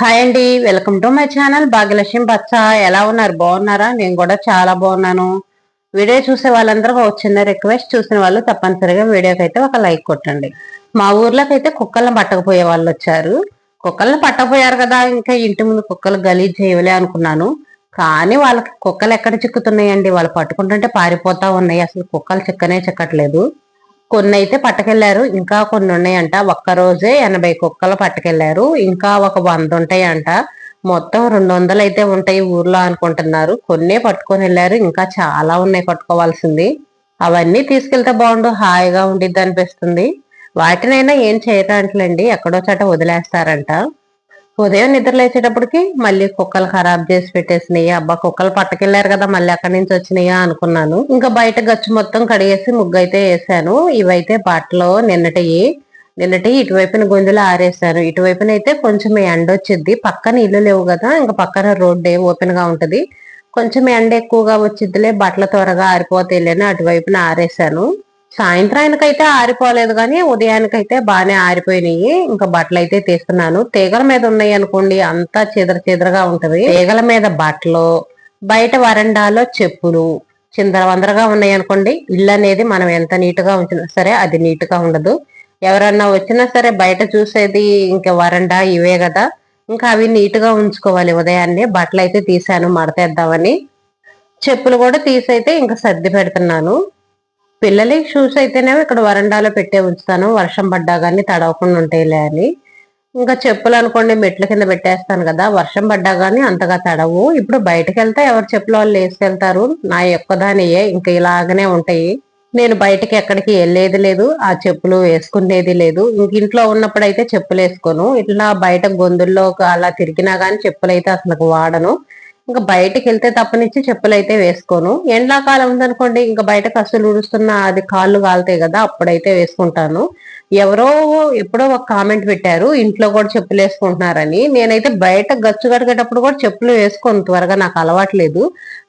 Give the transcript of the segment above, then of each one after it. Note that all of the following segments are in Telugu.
హాయ్ అండి welcome to my channel Bhagyalakshmi Bachcha. ఎలా ఉన్నారు? బాగున్నారా? నేను కూడా చాలా బాగున్నాను. వీడియో చూసే వాళ్ళందరూ ఒక చిన్న రిక్వెస్ట్ చూసిన వాళ్ళు తప్పనిసరిగా వీడియోకి అయితే ఒక లైక్ కొట్టండి. మా ఊర్లోకి అయితే కుక్కలను పట్టకపోయే వాళ్ళు వచ్చారు. కుక్కలను పట్టకపోయారు కదా ఇంకా ఇంటి ముందు కుక్కలు గలీజ్ చేయలే అనుకున్నాను. కానీ వాళ్ళకి కుక్కలు ఎక్కడ చిక్కుతున్నాయండి? వాళ్ళు పట్టుకుంటుంటే పారిపోతా ఉన్నాయి. అసలు కుక్కలు చిక్కనే చిక్కట్లేదు. కొన్ని అయితే పట్టుకెళ్ళారు ఇంకా కొన్ని ఉన్నాయంట ఒక్క రోజే ఎనభై కుక్కలు పట్టుకెళ్ళారు ఇంకా ఒక వంద ఉంటాయంట మొత్తం రెండు వందలు అయితే ఉంటాయి ఊర్లో అనుకుంటున్నారు. కొన్నే పట్టుకొని వెళ్ళారు. ఇంకా చాలా ఉన్నాయి పట్టుకోవాల్సింది. అవన్నీ తీసుకెళ్తే బాగుండు. హాయిగా ఉండిద్ది అనిపిస్తుంది. వాటినైనా ఏం చేయటాంట్లండి ఎక్కడో చోట వదిలేస్తారంట. ఉదయం నిద్ర లేచేటప్పటికి మళ్ళీ కుక్కలు ఖరాబ్ చేసి పెట్టేసినాయి. అబ్బా కుక్కలు పట్టుకెళ్ళారు కదా మళ్ళీ అక్కడి నుంచి వచ్చినాయా అనుకున్నాను. ఇంకా బయట గచ్చు మొత్తం కడిగేసి ముగ్గు అయితే వేసాను. ఇవైతే బాటలో నిన్నటివి నిన్నటి ఇటువైపున గుంజులు ఆరేసాను. ఇటువైపున అయితే కొంచెం ఎండ వచ్చింది పక్కన ఇల్లు లేవు కదా ఇంకా పక్కన రోడ్డు ఓపెన్గా ఉంటది. కొంచెం ఎండ ఎక్కువగా వచ్చిద్దిలే బట్టలు త్వరగా ఆరిపోతాయిలేని అటువైపున ఆరేసాను. సాయంత్రానికైతే ఆరిపోలేదు కానీ ఉదయానికైతే బాగానే ఆరిపోయినాయి. ఇంకా బట్టలు అయితే తీస్తున్నాను. తీగల మీద ఉన్నాయి అనుకోండి అంతా చెదర చెదరగా ఉంటది. తీగల మీద బట్టలు బయట వరండాలో చెప్పులు చిందర వందరగా ఉన్నాయి అనుకోండి ఇల్లు అనేది మనం ఎంత నీట్గా ఉంచినా సరే అది నీట్గా ఉండదు. ఎవరన్నా వచ్చినా సరే బయట చూసేది ఇంకా వరండా ఇవే కదా. ఇంకా అవి నీట్గా ఉంచుకోవాలి. ఉదయాన్నే బట్టలు అయితే తీసాను మడతేద్దామని. చెప్పులు కూడా తీసైతే ఇంకా సర్ది పెడుతున్నాను. పిల్లలకి షూస్ అయితేనేమో ఇక్కడ వరండాలో పెట్టే ఉంచుతాను. వర్షం పడ్డా కానీ తడవకుండా ఉంటాయిలే అని. ఇంకా చెప్పులు అనుకోండి మెట్ల కింద పెట్టేస్తాను కదా. వర్షం పడ్డా కానీ అంతగా తడవు. ఇప్పుడు బయటకు వెళ్తే ఎవరు చెప్పులు వాళ్ళు వేసుకెళ్తారు. నా యొక్కదానియే ఇంకా ఇలాగనే ఉంటాయి. నేను బయటకి ఎక్కడికి వెళ్ళేది లేదు. ఆ చెప్పులు వేసుకునేది లేదు. ఇంక ఇంట్లో ఉన్నప్పుడు అయితే చెప్పులు వేసుకోను. ఇట్లా బయట గొంతుల్లో అలా తిరిగినా కానీ చెప్పులు అయితే అసలు వాడను. ఇంకా బయటకు వెళ్తే తప్పనిచ్చి చెప్పులు అయితే వేసుకోను. ఎండాకాలం ఉందనుకోండి ఇంకా బయట కసులు ఉడుస్తున్న అది కాళ్ళు కాలుతాయి కదా అప్పుడైతే వేసుకుంటాను. ఎవరో ఎప్పుడో ఒక కామెంట్ పెట్టారు ఇంట్లో కూడా చెప్పులు వేసుకుంటున్నారని. నేనైతే బయట గచ్చు కడిగేటప్పుడు కూడా చెప్పులు వేసుకోను త్వరగా నాకు అలవాట్లేదు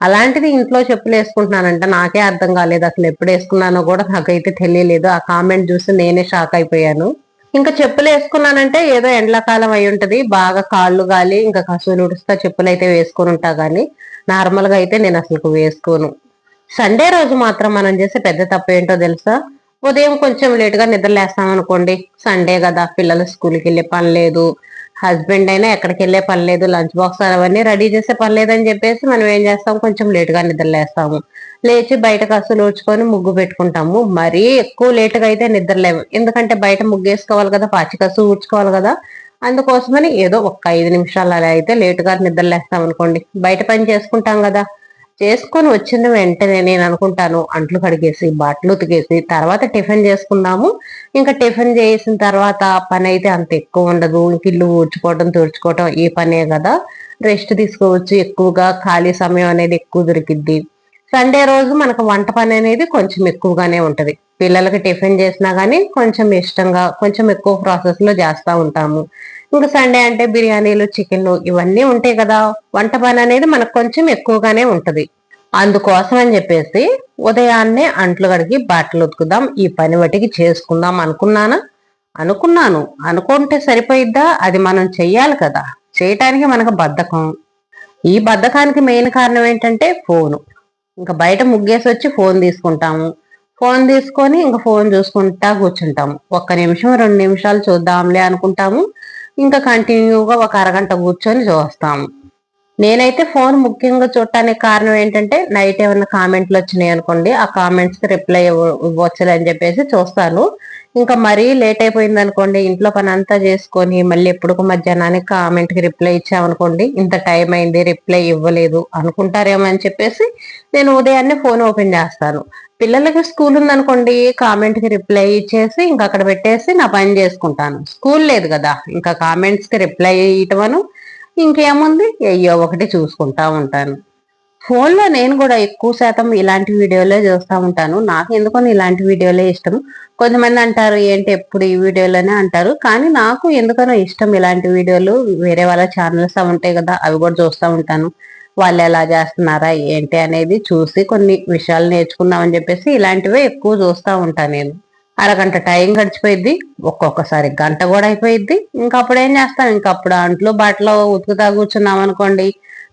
అలాంటిది ఇంట్లో చెప్పులు వేసుకుంటున్నానంట నాకే అర్థం కాలేదు అసలు ఎప్పుడు వేసుకున్నానో కూడా నాకైతే తెలియలేదు. ఆ కామెంట్ చూసి నేనే షాక్ అయిపోయాను. ఇంకా చెప్పులు వేసుకున్నానంటే ఏదో ఎండాకాలం అయి ఉంటది. బాగా కాళ్ళు గాలి ఇంకా కసువులు ఉడుస్తా చెప్పులు అయితే వేసుకుని ఉంటా గానీ నార్మల్గా అయితే నేను అసలు వేసుకోను. సండే రోజు మాత్రం మనం చేసే పెద్ద తప్పు ఏంటో తెలుసా? ఉదయం కొంచెం లేట్గా నిద్రలేస్తాం అనుకోండి. సండే కదా పిల్లలు స్కూల్కి వెళ్ళే పని లేదు. హస్బెండ్ అయినా ఎక్కడికి వెళ్ళే పని లేదు లంచ్ బాక్స్ అవన్నీ రెడీ చేసే పని లేదని చెప్పేసి మనం ఏం చేస్తాం? కొంచెం లేటుగా నిద్రలేస్తాము. లేచి బయట కసులు ఊడ్చుకొని ముగ్గు పెట్టుకుంటాము. మరీ ఎక్కువ లేటుగా అయితే నిద్రలేము. ఎందుకంటే బయట ముగ్గు వేసుకోవాలి కదా పాచి కసు ఊడ్చుకోవాలి కదా. అందుకోసమని ఏదో ఒక్క ఐదు నిమిషాలు అలా అయితే లేటుగా నిద్రలేస్తాం అనుకోండి బయట పని చేసుకుంటాం కదా. చేసుకొని వచ్చిన వెంటనే నేను అనుకుంటాను అంట్లు కడిగేసి బట్టలు ఉతికేసి తర్వాత టిఫిన్ చేసుకున్నాము ఇంకా టిఫిన్ చేసిన తర్వాత పని అయితే అంత ఎక్కువ ఉండదు. ఇంక ఇల్లు ఊడ్చుకోవడం తుడుచుకోవడం ఈ పనే కదా. రెస్ట్ తీసుకోవచ్చు. ఎక్కువగా ఖాళీ సమయం అనేది ఎక్కువ దొరికిద్ది. సండే రోజు మనకు వంట పని అనేది కొంచెం ఎక్కువగానే ఉంటది. పిల్లలకి టిఫిన్ చేసినా కానీ కొంచెం ఇష్టంగా కొంచెం ఎక్కువ ప్రాసెస్లో ఉంటాము. ఇంకా సండే అంటే బిర్యానీలు చికెన్లు ఇవన్నీ ఉంటాయి కదా. వంట పని అనేది మనకు కొంచెం ఎక్కువగానే ఉంటది. అందుకోసం అని చెప్పేసి ఉదయాన్నే అంట్లు కడిగి బట్టలు ఉతుకుదాం ఈ పని వటికి చేసుకుందాం అనుకున్నానా? అనుకున్నాను. అనుకుంటే సరిపోయిద్దా? అది మనం చెయ్యాలి కదా. చేయటానికి మనకు బద్ధకం. ఈ బద్ధకానికి మెయిన్ కారణం ఏంటంటే ఫోను. ఇంకా బయట ముగ్గేసి వచ్చి ఫోన్ తీసుకుంటాము. ఫోన్ తీసుకొని ఇంకా ఫోన్ చూసుకుంటా కూర్చుంటాము. ఒక్క నిమిషం రెండు నిమిషాలు చూద్దాంలే అనుకుంటాము. ఇంకా కంటిన్యూగా ఒక అరగంట కూర్చొని చూస్తాము. నేనైతే ఫోన్ ముఖ్యంగా చూడటానికి కారణం ఏంటంటే నైట్ ఏమైనా కామెంట్లు వచ్చినాయి అనుకోండి ఆ కామెంట్స్కి రిప్లై ఇవ్వచ్చులే అని చెప్పేసి చూస్తాను. ఇంకా మరీ లేట్ అయిపోయింది అనుకోండి ఇంట్లో పని అంతా చేసుకొని మళ్ళీ ఎప్పుడు మధ్యాహ్నానికి కామెంట్కి రిప్లై ఇచ్చామనుకోండి ఇంత టైం అయింది రిప్లై ఇవ్వలేదు అనుకుంటారేమో అని చెప్పేసి నేను ఉదయాన్నే ఫోన్ ఓపెన్ చేస్తాను. పిల్లలకి స్కూల్ ఉందనుకోండి కామెంట్కి రిప్లై ఇచ్చేసి ఇంకా అక్కడ పెట్టేసి నా పని చేసుకుంటాను. స్కూల్ లేదు కదా ఇంకా కామెంట్స్కి రిప్లై ఇవ్వటమను ఇంకేముంది? అయ్యో ఒకటి చూసుకుంటా ఉంటాను. ఫోన్లో నేను కూడా ఎక్కువ శాతం ఇలాంటి వీడియోలే చూస్తూ ఉంటాను. నాకు ఎందుకని ఇలాంటి వీడియోలే ఇష్టం. కొంతమంది అంటారు ఏంటి ఎప్పుడు ఈ వీడియోలోనే? అంటారు. కానీ నాకు ఎందుకనో ఇష్టం ఇలాంటి వీడియోలు. వేరే వాళ్ళ ఛానల్స్ ఉంటాయి కదా అవి కూడా చూస్తూ ఉంటాను. వాళ్ళు ఎలా చేస్తున్నారా ఏంటి అనేది చూసి కొన్ని విషయాలు నేర్చుకుందామని చెప్పేసి ఇలాంటివే ఎక్కువ చూస్తూ ఉంటాను నేను. అరగంట టైం గడిచిపోయింది ఒక్కొక్కసారి గంట కూడా అయిపోయింది ఇంకప్పుడు ఏం చేస్తాం? ఇంకప్పుడు అంట్లో బాటలో ఉతుకుతా కూర్చున్నాం అనుకోండి.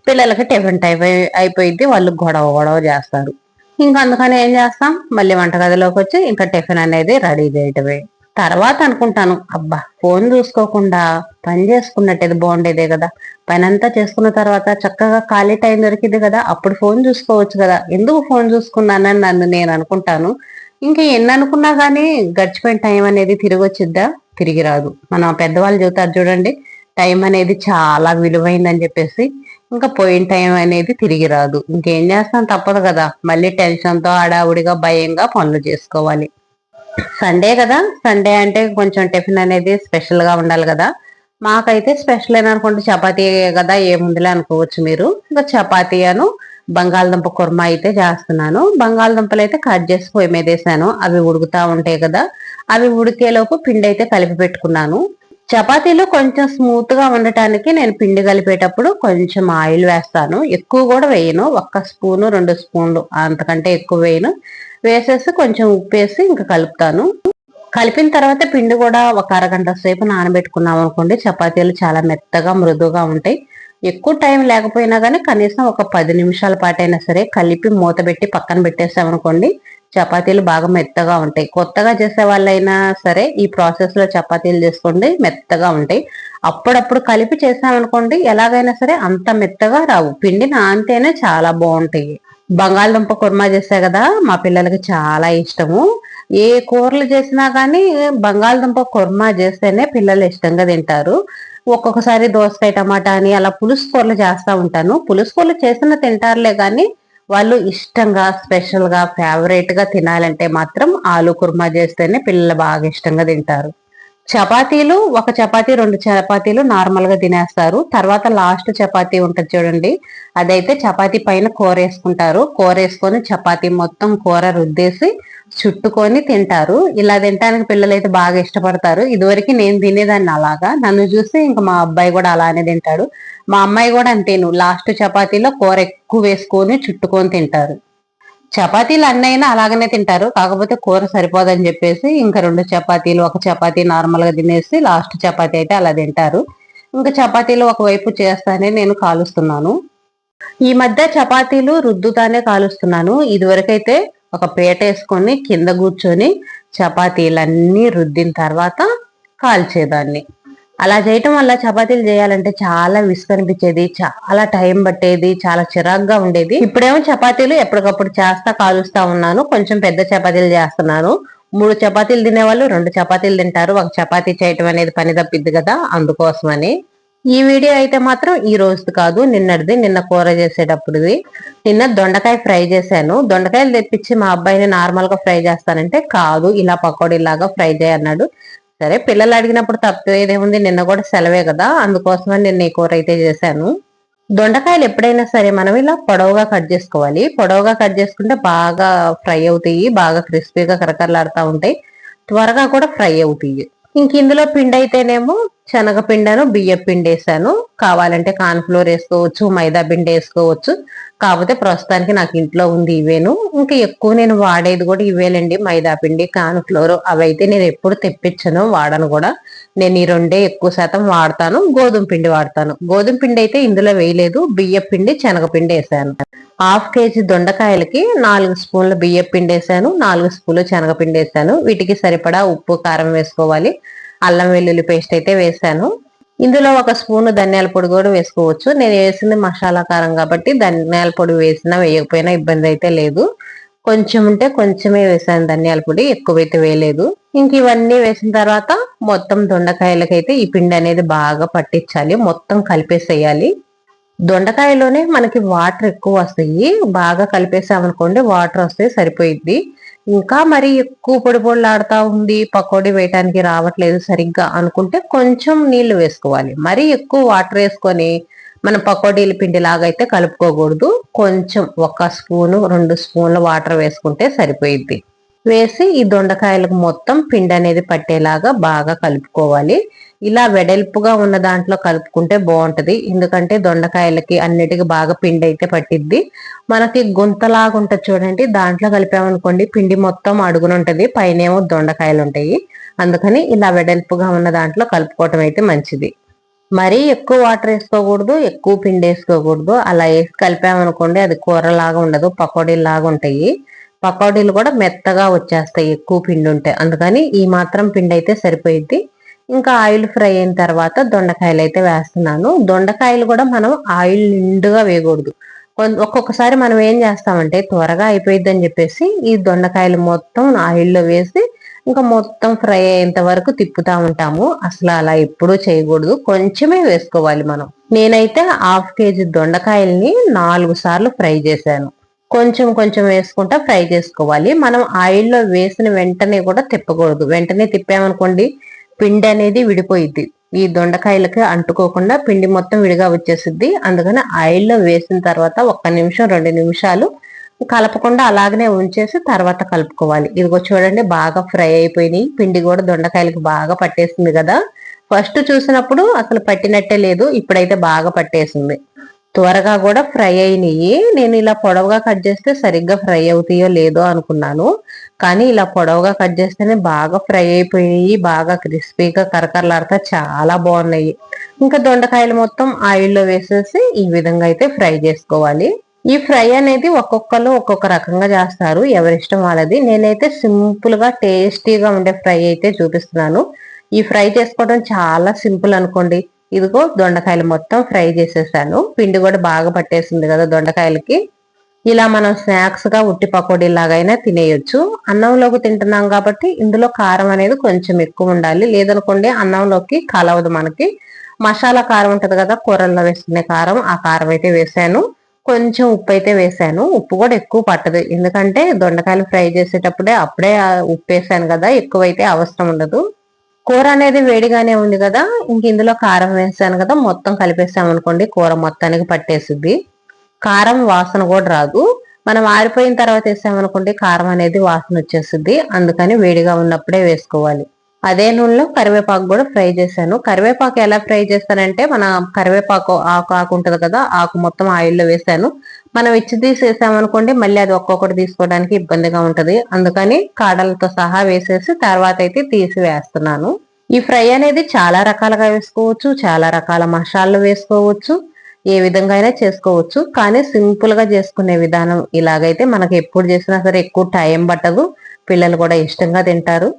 పిల్లలకి టిఫిన్ టైప్ అయిపోయింది వాళ్ళు గొడవ గొడవ చేస్తారు. ఇంకా అందుకని ఏం చేస్తాం? మళ్ళీ వంటగదిలోకి వచ్చి ఇంకా టిఫిన్ అనేది రెడీ చేయటమే. తర్వాత అనుకుంటాను అబ్బా ఫోన్ చూసుకోకుండా పని చేసుకున్నట్టేది బాగుండేదే కదా. పని అంతా చేసుకున్న తర్వాత చక్కగా ఖాళీ టైం దొరికింది కదా అప్పుడు ఫోన్ చూసుకోవచ్చు కదా. ఎందుకు ఫోన్ చూసుకున్నానని నన్ను నేను అనుకుంటాను. ఇంకా ఎన్ని అనుకున్నా కానీ గడిచిపోయిన టైం అనేది తిరిగి వచ్చిద్దా? తిరిగి రాదు. మన పెద్దవాళ్ళు చెబుతారు చూడండి టైం అనేది చాలా విలువైందని చెప్పేసి ఇంకా పోయిన టైం అనేది తిరిగి రాదు. ఇంకేం చేస్తాం? తప్పదు కదా. మళ్ళీ టెన్షన్తో హడావుడిగా భయంగా పనులు చేసుకోవాలి. సండే కదా? సండే అంటే కొంచెం టిఫిన్ అనేది స్పెషల్గా ఉండాలి కదా. మాకైతే స్పెషల్ అని అనుకుంటే చపాతీ కదా ఏముందిలే అనుకోవచ్చు మీరు. ఇంకా చపాతీ అను బంగాళదుంప కుర్మా అయితే చేస్తున్నాను. బంగాళదుంపలు అయితే కట్ చేసి పొయ్యి మీద వేసాను. అవి ఉడుకుతా ఉంటాయి కదా. అవి ఉడికేలోపు పిండి అయితే కలిపి పెట్టుకున్నాను. చపాతీలు కొంచెం స్మూత్గా ఉండటానికి నేను పిండి కలిపేటప్పుడు కొంచెం ఆయిల్ వేస్తాను. ఎక్కువ కూడా వేయను. ఒక్క స్పూను రెండు స్పూన్లు అంతకంటే ఎక్కువ వేయను. వేసేసి కొంచెం ఉప్పు వేసి ఇంకా కలుపుతాను. కలిపిన తర్వాత పిండి కూడా ఒక అరగంట సేపు నానబెట్టుకున్నాం అనుకోండి చపాతీలు చాలా మెత్తగా మృదువుగా ఉంటాయి. ఎక్కువ టైం లేకపోయినా కానీ కనీసం ఒక పది నిమిషాల పాటైనా సరే కలిపి మూత పెట్టి పక్కన పెట్టేసామనుకోండి చపాతీలు బాగా మెత్తగా ఉంటాయి. కొత్తగా చేసే వాళ్ళైనా సరే ఈ ప్రాసెస్లో చపాతీలు చేసుకోండి మెత్తగా ఉంటాయి. అప్పుడప్పుడు కలిపి చేసామనుకోండి ఎలాగైనా సరే అంత మెత్తగా రావు. పిండి నానితేనే చాలా బాగుంటాయి. బంగాళదుంప కుర్మా చేసా కదా మా పిల్లలకి చాలా ఇష్టము. ఏ కూరలు చేసినా కానీ బంగాళదుంప కుర్మా చేస్తేనే పిల్లలు ఇష్టంగా తింటారు. ఒక్కొక్కసారి దోసకాయ టమాటా అని అలా పులుసు కూరలు చేస్తా ఉంటాను. పులుసు కూరలు చేసిన తింటారులే కానీ వాళ్ళు ఇష్టంగా స్పెషల్గా ఫేవరెట్గా తినాలంటే మాత్రం ఆలు కుర్మా చేస్తేనే పిల్లలు బాగా ఇష్టంగా తింటారు. చపాతీలు ఒక చపాతీ రెండు చపాతీలు నార్మల్గా తినేస్తారు. తర్వాత లాస్ట్ చపాతీ ఉంటుంది చూడండి. అదైతే చపాతీ పైన కూర వేసుకుంటారు. కూర వేసుకొని చపాతీ మొత్తం కూర రుద్దేసి చుట్టుకొని తింటారు. ఇలా తినడానికి పిల్లలు అయితే బాగా ఇష్టపడతారు. ఇదివరకు నేను తినేదాన్ని అలాగా. నన్ను చూసి ఇంకా మా అబ్బాయి కూడా అలానే తింటాడు. మా అమ్మాయి కూడా అంతేను. లాస్ట్ చపాతీలో కూర ఎక్కువ వేసుకొని చుట్టుకొని తింటారు. చపాతీలు అన్నైనా అలాగనే తింటారు. కాకపోతే కూర సరిపోదని చెప్పేసి ఇంకా రెండు చపాతీలు ఒక చపాతీ నార్మల్గా తినేసి లాస్ట్ చపాతీ అయితే అలా తింటారు. ఇంకా చపాతీలు ఒకవైపు చేస్తానే నేను కాలుస్తున్నాను. ఈ మధ్య చపాతీలు రుద్దుతానే కాలుస్తున్నాను. ఇదివరకైతే ఒక పేట వేసుకొని కింద కూర్చొని చపాతీలన్నీ రుద్దిన తర్వాత కాల్చేదాన్ని. అలా చేయటం వల్ల చపాతీలు చేయాలంటే చాలా విసుగు అనిపించేది చాలా టైం పట్టేది చాలా చిరాగ్గా ఉండేది. ఇప్పుడేమో చపాతీలు ఎప్పటికప్పుడు చేస్తా కాలుస్తా ఉన్నాను. కొంచెం పెద్ద చపాతీలు చేస్తున్నాను. మూడు చపాతీలు తినేవాళ్ళు రెండు చపాతీలు తింటారు. ఒక చపాతీ చేయటం అనేది పని తప్పిద్ది కదా అందుకోసమని. ఈ వీడియో అయితే మాత్రం ఈ రోజుది కాదు నిన్నటిది. నిన్న కూర చేసేటప్పుడుది. నిన్న దొండకాయ ఫ్రై చేశాను. దొండకాయలు తెప్పించి మా అబ్బాయిని నార్మల్గా ఫ్రై చేస్తానంటే కాదు ఇలా పకోడీలాగా ఫ్రై చేయన్నాడు సరే పిల్లలు అడిగినప్పుడు తప్పేదేముంది నిన్న కూడా సెలవే కదా అందుకోసమని నిన్న ఈ కూర అయితే చేశాను. దొండకాయలు ఎప్పుడైనా సరే మనం ఇలా పొడవుగా కట్ చేసుకోవాలి. పొడవుగా కట్ చేసుకుంటే బాగా ఫ్రై అవుతాయి బాగా క్రిస్పీగా కరకరలాడుతూ ఉంటాయి. త్వరగా కూడా ఫ్రై అవుతాయి. ఇంక ఇందులో పిండి అయితేనేమో శనగపిండను బియ్య పిండి వేసాను కావాలంటే కార్న్ఫ్లోర్ వేసుకోవచ్చు మైదా పిండి వేసుకోవచ్చు. కాకపోతే ప్రస్తుతానికి నాకు ఇంట్లో ఉంది ఇవేను. ఇంకా ఎక్కువ నేను వాడేది కూడా ఇవేలండి. మైదా పిండి కార్న్ఫ్లోర్ అవి అయితే నేను ఎప్పుడు తెప్పించను వాడను కూడా. నేను ఈ రెండే ఎక్కువ శాతం వాడతాను. గోధుమ పిండి వాడతాను. గోధుమ పిండి అయితే ఇందులో వేయలేదు. బియ్య పిండి శనగపిండి వేసాను హాఫ్ కేజీ దొండకాయలకి నాలుగు స్పూన్ల బియ్య పిండి వేసాను నాలుగు స్పూన్లు శనగపిండి వేసాను వీటికి సరిపడా ఉప్పు కారం వేసుకోవాలి. అల్లం వెల్లుల్లి పేస్ట్ అయితే వేసాను ఇందులో ఒక స్పూన్ ధనియాల పొడి కూడా వేసుకోవచ్చు. నేను వేసింది మసాలా కారం కాబట్టి ధనియాల పొడి వేసినా వేయకపోయినా ఇబ్బంది అయితే లేదు. కొంచెం ఉంటే కొంచెమే వేసాను ధనియాల పొడి ఎక్కువైతే వేయలేదు. ఇంక ఇవన్నీ వేసిన తర్వాత మొత్తం దొండకాయలకైతే ఈ పిండి అనేది బాగా పట్టించాలి. మొత్తం కలిపేసేయాలి. దొండకాయలోనే మనకి వాటర్ ఎక్కువ వస్తాయి. బాగా కలిపేసామనుకోండి వాటర్ వస్తే సరిపోయిద్ది. ఇంకా మరి ఎక్కువ పొడి పొడిలాడుతా ఉంది పకోడీ వేయటానికి రావట్లేదు సరిగ్గా అనుకుంటే కొంచెం నీళ్ళు వేసుకోవాలి. మరి ఎక్కువ వాటర్ వేసుకొని మనం పకోడీల పిండి లాగా అయితే కలుపుకోకూడదు. కొంచెం ఒక స్పూను రెండు స్పూన్ల వాటర్ వేసుకుంటే సరిపోయిద్ది. వేసి ఈ దొండకాయలకు మొత్తం పిండి అనేది పట్టేలాగా బాగా కలుపుకోవాలి. ఇలా వెడల్పుగా ఉన్న దాంట్లో కలుపుకుంటే బాగుంటది. ఎందుకంటే దొండకాయలకి అన్నిటికి బాగా పిండి అయితే పట్టిద్ది. మనకి గుంతలాగా ఉంటుంది చూడండి. దాంట్లో కలిపామనుకోండి పిండి మొత్తం అడుగున ఉంటుంది. పైనేమో దొండకాయలు ఉంటాయి అందుకని ఇలా వెడల్పుగా ఉన్న దాంట్లో కలుపుకోవటం అయితే మంచిది. మరీ ఎక్కువ వాటర్ వేసుకోకూడదు ఎక్కువ పిండి వేసుకోకూడదు. అలా వేసి కలిపామనుకోండి అది కూరలాగా ఉండదు పకోడీలాగా ఉంటాయి. పకోడీలు కూడా మెత్తగా వచ్చేస్తాయి ఎక్కువ పిండి ఉంటే. అందుకని ఈ మాత్రం పిండి అయితే సరిపోయిద్ది. ఇంకా ఆయిల్ ఫ్రై అయిన తర్వాత దొండకాయలు అయితే వేస్తున్నాను. దొండకాయలు కూడా మనం ఆయిల్ నిండుగా వేయకూడదు. ఒక్కొక్కసారి మనం ఏం చేస్తామంటే త్వరగా అయిపోయింది అని చెప్పేసి ఈ దొండకాయలు మొత్తం ఆయిల్లో వేసి ఇంకా మొత్తం ఫ్రై అయ్యేంత వరకు తిప్పుతా ఉంటాము. అసలు అలా ఎప్పుడూ చేయకూడదు. కొంచెమే వేసుకోవాలి మనం. నేనైతే హాఫ్ కేజీ దొండకాయల్ని నాలుగు సార్లు ఫ్రై చేశాను. కొంచెం కొంచెం వేసుకుంటా ఫ్రై చేసుకోవాలి. మనం ఆయిల్లో వేసిన వెంటనే కూడా తిప్పకూడదు. వెంటనే తిప్పామనుకోండి పిండి అనేది విడిపోయిద్ది. ఈ దొండకాయలకి అంటుకోకుండా పిండి మొత్తం విడిగా వచ్చేసిద్ది. అందుకని ఆయిల్లో వేసిన తర్వాత ఒక్క నిమిషం రెండు నిమిషాలు కలపకుండా అలాగనే ఉంచేసి తర్వాత కలుపుకోవాలి. ఇదిగో చూడండి బాగా ఫ్రై అయిపోయినాయి. పిండి కూడా దొండకాయలకి బాగా పట్టేసింది కదా. ఫస్ట్ చూసినప్పుడు అసలు పట్టినట్టే లేదు. ఇప్పుడైతే బాగా పట్టేసింది. త్వరగా కూడా ఫ్రై అయినాయి నేను ఇలా పొడవుగా కట్ చేస్తే సరిగ్గా ఫ్రై అవుతాయో లేదో అనుకున్నాను. కానీ ఇలా పొడవుగా కట్ చేస్తేనే బాగా ఫ్రై అయిపోయినాయి బాగా క్రిస్పీగా కరకరలాడుతా చాలా బాగున్నాయి. ఇంకా దొండకాయలు మొత్తం ఆయిల్లో వేసేసి ఈ విధంగా అయితే ఫ్రై చేసుకోవాలి. ఈ ఫ్రై అనేది ఒక్కొక్కరు ఒక్కొక్క రకంగా చేస్తారు. ఎవరిష్టం వాళ్ళది. నేనైతే సింపుల్గా టేస్టీగా ఉండే ఫ్రై అయితే చూపిస్తున్నాను. ఈ ఫ్రై చేసుకోవడం చాలా సింపుల్ అనుకోండి. ఇదిగో దొండకాయలు మొత్తం ఫ్రై చేసేసాను. పిండి కూడా బాగా పట్టేసింది కదా దొండకాయలకి. ఇలా మనం స్నాక్స్గా ఉట్టి పకోడీ లాగైనా తినేయొచ్చు. అన్నంలోకి తింటున్నాం కాబట్టి ఇందులో కారం అనేది కొంచెం ఎక్కువ ఉండాలి. లేదనుకోండి అన్నంలోకి కలవదు మనకి. మసాలా కారం ఉంటది కదా కూరల్లో వేసుకునే కారం ఆ కారం అయితే వేసాను. కొంచెం ఉప్పు అయితే వేసాను. ఉప్పు కూడా ఎక్కువ పట్టదు. ఎందుకంటే దొండకాయలు ఫ్రై చేసేటప్పుడే అప్పుడే ఉప్పు వేసాను కదా ఎక్కువైతే అవసరం ఉండదు. కూర అనేది వేడిగానే ఉంది కదా ఇంక ఇందులో కారం వేసాను కదా మొత్తం కలిపేసాం అనుకోండి కూర మొత్తానికి పట్టేసిద్ది. కారం వాసన కూడా రాదు. మనం ఆరిపోయిన తర్వాత వేసామనుకోండి కారం అనేది వాసన వచ్చేస్తుంది అందుకని వేడిగా ఉన్నప్పుడే వేసుకోవాలి. అదే నూనెలో కరివేపాకు కూడా ఫ్రై చేశాను. కరివేపాకు ఎలా ఫ్రై చేస్తానంటే మన కరివేపాకు ఆకు ఆకు ఉంటుంది కదా ఆకు మొత్తం ఆయిల్లో వేసాను మనం ఇచ్చి తీసేసామనుకోండి మళ్ళీ అది ఒక్కొక్కటి తీసుకోవడానికి ఇబ్బందిగా ఉంటుంది. అందుకని కాడలతో సహా వేసేసి తర్వాత అయితే తీసి వేస్తున్నాను. ఈ ఫ్రై అనేది చాలా రకాలుగా వేసుకోవచ్చు చాలా రకాల మసాలాలు వేసుకోవచ్చు ఏ విధంగా అయినా చేసుకోవచ్చు. కానీ సింపుల్గా చేసుకునే విధానం ఇలాగైతే మనకి ఎప్పుడు చేసినా సరే ఎక్కువ టైం పట్టదు. పిల్లలు కూడా ఇష్టంగా తింటారు.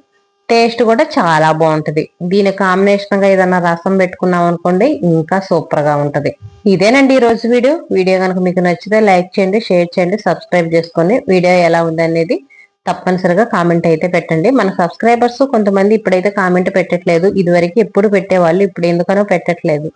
టేస్ట్ కూడా చాలా బాగుంటది. దీని కాంబినేషన్గా ఏదైనా రసం పెట్టుకున్నాం అనుకోండి ఇంకా సూపర్గా ఉంటది. ఇదేనండి ఈ రోజు వీడియో. వీడియో కనుక మీకు నచ్చితే లైక్ చేయండి షేర్ చేయండి సబ్స్క్రైబ్ చేసుకోండి. వీడియో ఎలా ఉంది అనేది తప్పనిసరిగా కామెంట్ అయితే పెట్టండి. మన సబ్స్క్రైబర్స్ కొంతమంది ఇప్పుడైతే కామెంట్ పెట్టట్లేదు. ఇదివరకు ఎప్పుడు పెట్టేవాళ్ళు ఇప్పుడు ఎందుకనో పెట్టట్లేదు.